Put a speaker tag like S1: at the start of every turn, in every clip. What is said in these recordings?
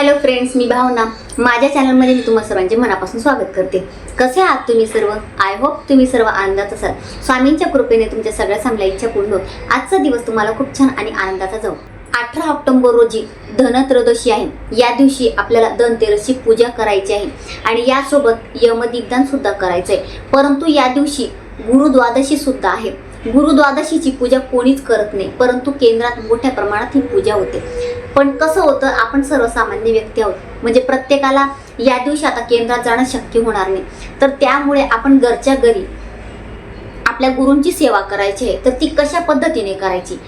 S1: Hello friends मी भावना. माझ्या चॅनलमध्ये मी तुम्हा सर्वांचे मनापासून स्वागत करते. कसे आहात तुम्ही सर्व? आय होप तुम्ही सर्व आनंदात असाल. स्वामींच्या कृपेने तुमच्या सगळ्या चांगल्या इच्छा पूर्ण होत. आजचा दिवस तुम्हाला खूप छान आणि आनंदाचा जाऊ अठरा ऑक्टोबर रोजी धनत्रयोदशी आहे. या दिवशी आपल्याला धनतेरसची पूजा करायची आहे. आणि यासोबत यमदीपदान सुद्धा करायचं आहे परंतु या दिवशी गुरुद्वादशी सुद्धा आहे. गुरुद्वादशीची पूजा कोणीच करत नाही परंतु केंद्रात मोठ्या प्रमाणात ही पूजा होते. पण कसं होतं आपण सर्वसामान्य व्यक्ती आहोत. म्हणजे प्रत्येकाला या दिवशी आता केंद्रात जाणं शक्य होणार नाही. तर त्यामुळे आपण घरच्या घरी आपल्या गुरूंची सेवा करायची आहे. तर ती कशा पद्धतीने करायची?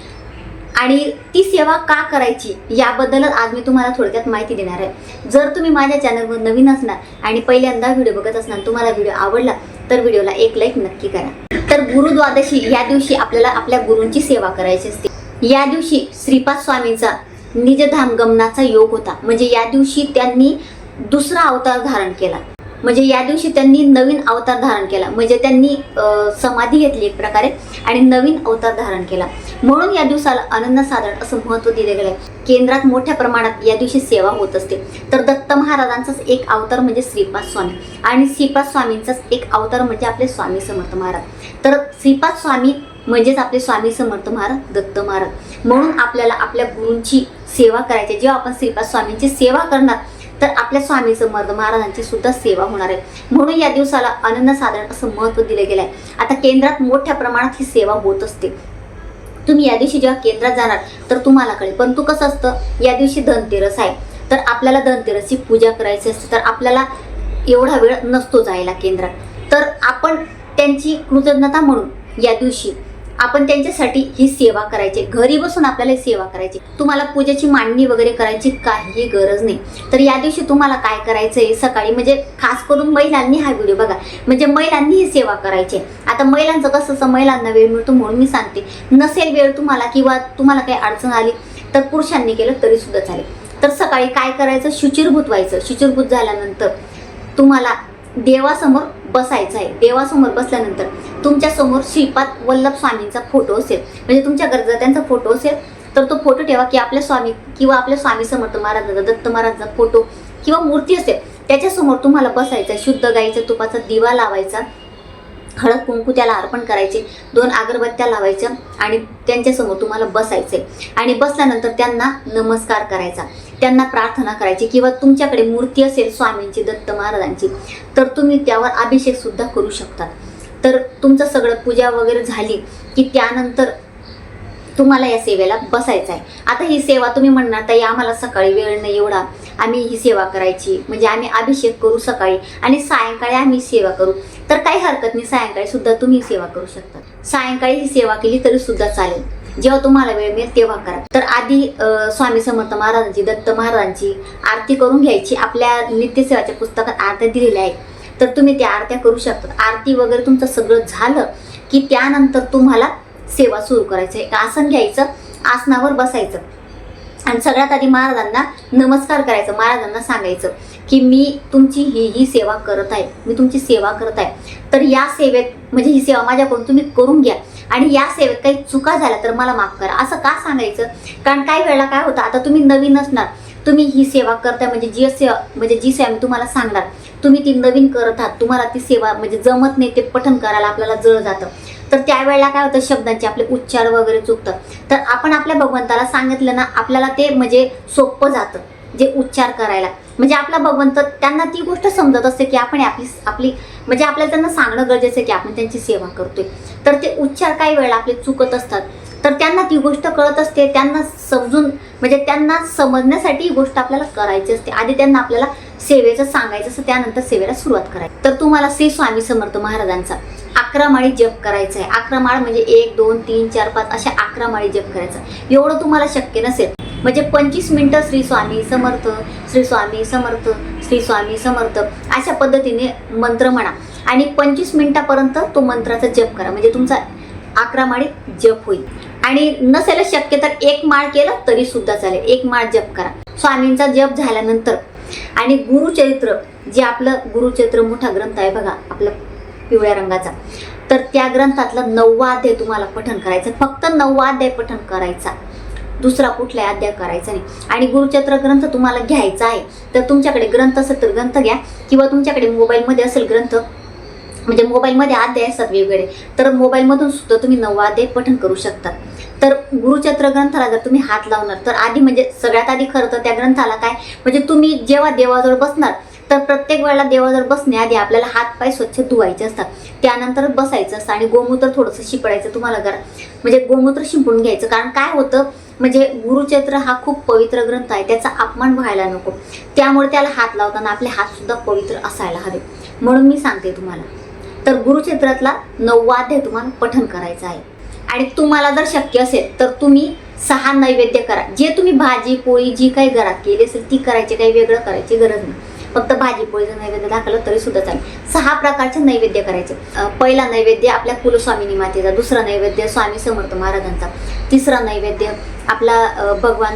S1: आणि ती सेवा का करायची? याबद्दलच आज मी तुम्हाला थोडक्यात माहिती देणार आहे. जर तुम्ही माझ्या चॅनलवर नवीन असणार आणि पहिल्यांदा व्हिडिओ बघत असणार तुम्हाला व्हिडिओ आवडला तर व्हिडिओला एक लाईक नक्की करा. तर गुरुद्वादशी या दिवशी आपल्याला आपल्या गुरूंची सेवा करायची असते. या दिवशी श्रीपाद स्वामींचा निजधाम गमनाचा योग होता. म्हणजे या दिवशी त्यांनी दुसरा अवतार धारण केला. म्हणजे या दिवशी त्यांनी नवीन अवतार धारण केला. म्हणजे त्यांनी समाधी घेतली एक प्रकारे आणि नवीन अवतार धारण केला. म्हणून या दिवसाला अनन्य साधारण असं महत्त्व दिले गेलं आहे केंद्रात मोठ्या प्रमाणात या दिवशी सेवा होत असते. तर दत्त महाराजांचाच एक अवतार म्हणजे श्रीपाद स्वामी. आणि श्रीपाद स्वामींचाच एक अवतार म्हणजे आपले स्वामी समर्थ महाराज. तर श्रीपाद स्वामी म्हणजेच आपले स्वामी समर्थ महाराज दत्त महाराज. म्हणून आपल्याला आपल्या गुरूंची सेवा करायची आहे. जेव्हा आपण श्रीपाद स्वामींची सेवा करणार तर आपल्या स्वामी समर्थ महाराजांची सुद्धा सेवा होणार आहे. म्हणून या दिवसाला अनन्य साधारण असं महत्त्व दिलं गेलं आहे आता केंद्रात मोठ्या प्रमाणात ही सेवा होत असते. तुम्ही या दिवशी जेव्हा केंद्रात जाणार तर तुम्हाला कळेल परंतु कसं असतं या दिवशी धनतेरस आहे. तर आपल्याला धनतेरसची पूजा करायची असते तर आपल्याला एवढा वेळ नसतो जायला केंद्रात. तर आपण त्यांची कृतज्ञता म्हणून या दिवशी आपण त्यांच्यासाठी ही सेवा करायची. घरी बसून आपल्याला सेवा करायची. तुम्हाला पूजेची मांडणी वगैरे करायची काहीही गरज नाही. तर या दिवशी तुम्हाला काय करायचं आहे सकाळी म्हणजे खास करून महिलांनी हा व्हिडिओ बघा. म्हणजे महिलांनी ही सेवा करायची. आता महिलांचं कसं असं महिलांना वेळ मिळतो म्हणून मी सांगते. नसेल वेळ तुम्हाला किंवा तुम्हाला काही अडचण आली तर पुरुषांनी केलं तरी सुद्धा चालेल. तर सकाळी काय करायचं? शुचिरभूत व्हायचं. शुचिरभूत झाल्यानंतर तुम्हाला देवासमोर बसायचं आहे देवासमोर बसल्यानंतर तुमच्यासमोर श्रीपाद वल्लभ स्वामींचा फोटो असेल. म्हणजे तुमच्या गरजा त्यांचा फोटो असेल. तर तो फोटो ठेवा की आपल्या स्वामी किंवा आपल्या स्वामी समर्थ महाराजाचा दत्त महाराजांचा फोटो किंवा मूर्ती असेल. त्याच्यासमोर तुम्हाला बसायचं आहे. शुद्ध गाईच्या तुपाचा दिवा लावायचा. हळद कुंकू त्याला अर्पण करायचे दोन अगरबत्त्या लावायच्या आणि त्यांच्यासमोर तुम्हाला बसायचे आणि बसल्यानंतर त्यांना नमस्कार करायचा. त्यांना प्रार्थना करायची किंवा तुमच्याकडे मूर्ती असेल स्वामींची दत्त महाराजांची तर तुम्ही त्यावर अभिषेक सुद्धा करू शकता. तर तुमचं सगळं पूजा वगैरे झाली की त्यानंतर तुम्हाला या सेवेला बसायचं आहे आता ही सेवा तुम्ही म्हणणार ताई आम्हाला सकाळी वेळ नाही एवढा. आम्ही ही सेवा करायची. म्हणजे आम्ही अभिषेक करू सकाळी आणि सायंकाळी आम्ही सेवा करू. तर काही हरकत नाही सायंकाळी सुद्धा तुम्ही सेवा करू शकता. सायंकाळी ही सेवा केली तरी सुद्धा चालेल. जेव्हा तुम्हाला वेळ मिळेल तेव्हा करा. तर आधी स्वामी समर्थ महाराजांची दत्त महाराजांची आरती करून घ्यायची. आपल्या नित्यसेवाच्या पुस्तकात आरत्या दिलेल्या आहेत. तर तुम्ही त्या आरत्या करू शकता. आरती वगैरे तुमचं सगळं झालं की त्यानंतर तुम्हाला सेवा सुरू करायचं एक आसन घ्यायचं आसनावर बसायचं. आणि सगळ्यात आधी महाराजांना नमस्कार करायचं महाराजांना सांगायचं. की मी तुमची ही ही सेवा करत आहे. मी तुमची सेवा करत आहे. तर या सेवेत म्हणजे ही सेवा माझ्याकडून तुम्ही करून घ्या. आणि या सेवेत काही चुका झाल्या तर मला माफ करा. असं का सांगायचं? कारण काही वेळेला काय होतं आता तुम्ही नवीन असणार. तुम्ही ही सेवा करताय म्हणजे जी सेवा म्हणजे जी सेवा मी तुम्हाला सांगणार. तुम्ही ती नवीन करत आहात. तुम्हाला ती सेवा म्हणजे जमत नाही ते पठन करायला आपल्याला जळ जातं. तर त्यावेळेला काय होतं शब्दांचे आपले उच्चार वगैरे चुकतं तर आपण आपल्या भगवंताला सांगितलं ना आपल्याला ते म्हणजे सोपं जातं जे उच्चार करायला. म्हणजे आपला भगवंत त्यांना ती गोष्ट समजत असते की आपण आपली आपली म्हणजे आपल्याला त्यांना सांगणं गरजेचं आहे की आपण त्यांची सेवा करतोय. तर ते उच्चार काही वेळेला आपले चुकत असतात. तर त्यांना ती गोष्ट कळत असते त्यांना समजून म्हणजे त्यांना समजण्यासाठी ही गोष्ट आपल्याला करायची असते. आधी त्यांना आपल्याला सेवेचं सांगायचं असतं त्यानंतर सेवेला सुरुवात करायची. तर तुम्हाला श्री स्वामी समर्थ महाराजांचा अकरा माळी जप करायचा आहे अकरा माळ म्हणजे एक दोन तीन चार पाच अशा अकरा माळी जप करायचा. एवढं तुम्हाला शक्य नसेल. म्हणजे पंचवीस मिनटं श्री स्वामी समर्थ श्री स्वामी समर्थ श्री स्वामी समर्थ अशा पद्धतीने मंत्र म्हणा. आणि पंचवीस मिनिटापर्यंत तो मंत्राचा जप करा. म्हणजे तुमचा अकरा माळी जप होईल. आणि नसेल शक्य तर एक माळ केलं तरी सुद्धा चालेल. एक माळ जप करा. स्वामींचा जप झाल्यानंतर आणि गुरुचरित्र जे आपलं गुरुचरित्र मोठा ग्रंथ आहे बघा आपलं पिवळ्या रंगाचा तर त्या ग्रंथातला नववा अध्याय तुम्हाला पठण करायचं. फक्त नववा अध्याय पठण करायचा. दुसरा कुठलाही अध्याय करायचा नाही. आणि गुरुचत्र ग्रंथ तुम्हाला घ्यायचा आहे तर तुमच्याकडे ग्रंथ असेल तर ग्रंथ घ्या. किंवा तुमच्याकडे मोबाईलमध्ये असेल ग्रंथ म्हणजे मोबाईलमध्ये अध्याय असतात वेगवेगळे तर मोबाईलमधून सुद्धा तुम्ही नववा अध्याय पठण करू शकता. तर गुरुचत्र ग्रंथाला जर तुम्ही हात लावणार तर आधी म्हणजे सगळ्यात आधी खरं तर त्या ग्रंथाला काय म्हणजे तुम्ही जेव्हा देवाजवळ बसणार तर प्रत्येक वेळेला देवाजवळ बसण्याआधी आपल्याला हात पाय स्वच्छ धुवायचे असतात. त्यानंतर बसायचं असतं आणि गोमूत्र थोडंसं शिपडायचं तुम्हाला जरा म्हणजे गोमूत्र शिंपडून घ्यायचं. कारण काय होतं म्हणजे गुरुचरित्र हा खूप पवित्र ग्रंथ आहे त्याचा अपमान व्हायला नको. त्यामुळे त्याला हात लावताना आपले हात सुद्धा पवित्र असायला हवे. म्हणून मी सांगते तुम्हाला. तर गुरुचरित्रातला नववाद्य तुम्हाला पठन करायचं आहे. आणि तुम्हाला जर शक्य असेल तर तुम्ही सहा नैवेद्य करा. जे तुम्ही भाजी पोळी जी काही घरात केली असेल ती करायची काही वेगळं करायची गरज नाही. फक्त भाजीपोळीचं नैवेद्य दाखवलं तरी सुद्धा चालेल. सहा प्रकारचे नैवेद्य करायचे. पहिला नैवेद्य आपल्या कुलस्वामिनी मातेचा दुसरा नैवेद्य स्वामी समर्थ महाराजांचा तिसरा नैवेद्य आपला भगवान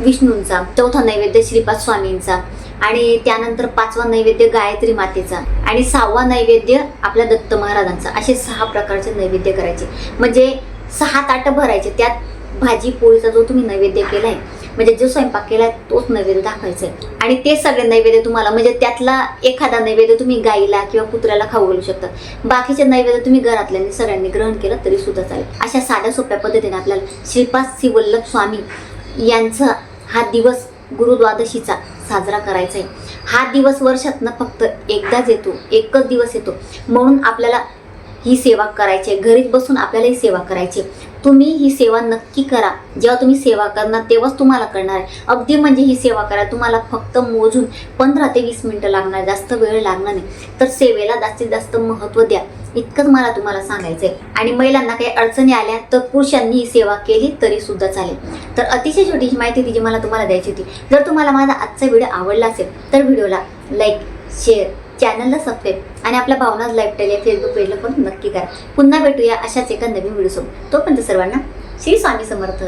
S1: विष्णूंचा चौथा नैवेद्य श्रीपाद स्वामींचा आणि त्यानंतर पाचवा नैवेद्य गायत्री मातेचा आणि सहावा नैवेद्य आपल्या दत्त महाराजांचा. असे सहा प्रकारचे नैवेद्य करायचे. म्हणजे सहा ताटं भरायचे. त्यात भाजी पोळीचा जो तुम्ही नैवेद्य केला आहे म्हणजे जो स्वयंपाक केलाय तोच नैवेद्य दाखवायचा आहे आणि ते सगळे नैवेद्य तुम्हाला म्हणजे त्यातला एखादा नैवेद्य तुम्ही गाईला किंवा कुत्र्याला खाऊ घालू शकता. बाकीचे नैवेद्य तुम्ही घरातल्यांनी सगळ्यांनी ग्रहण केलं तरी सुद्धा चालेल. अशा साध्या सोप्या पद्धतीने आपल्याला श्रीपाद श्रीवल्लभ स्वामी यांचा हा दिवस गुरुद्वादशीचा साजरा करायचा आहे हा दिवस वर्षातनं फक्त एकदाच येतो एकच दिवस येतो. म्हणून आपल्याला ही सेवा करायची आहे घरीच बसून आपल्याला ही सेवा करायची आहे. तुम्ही ही सेवा नक्की करा. जेव्हा तुम्ही सेवा करणार तेव्हाच तुम्हाला करणार आहे. अगदी म्हणजे ही सेवा करा. तुम्हाला फक्त मोजून पंधरा ते वीस मिनटं लागणार जास्त वेळ लागणार नाही. तर सेवेला जास्तीत जास्त महत्त्व द्या. इतकंच मला तुम्हाला सांगायचं आहे आणि महिलांना काही अडचणी आल्या तर पुरुषांनी ही सेवा केली तरी सुद्धा चालेल. तर अतिशय छोटीशी माहिती ती जी मला तुम्हाला द्यायची होती. जर तुम्हाला माझा आजचा व्हिडिओ आवडला असेल तर व्हिडिओला लाईक शेअर चॅनलला सबस्क्राईब आणि आपल्या भावनाज लाईफस्टाईल या फेसबुक पेजला पण नक्की करा. पुन्हा भेटूया अशाच एका नवीन व्हिडिओसोबत तोपर्यंत सर्वांना श्री स्वामी समर्थ.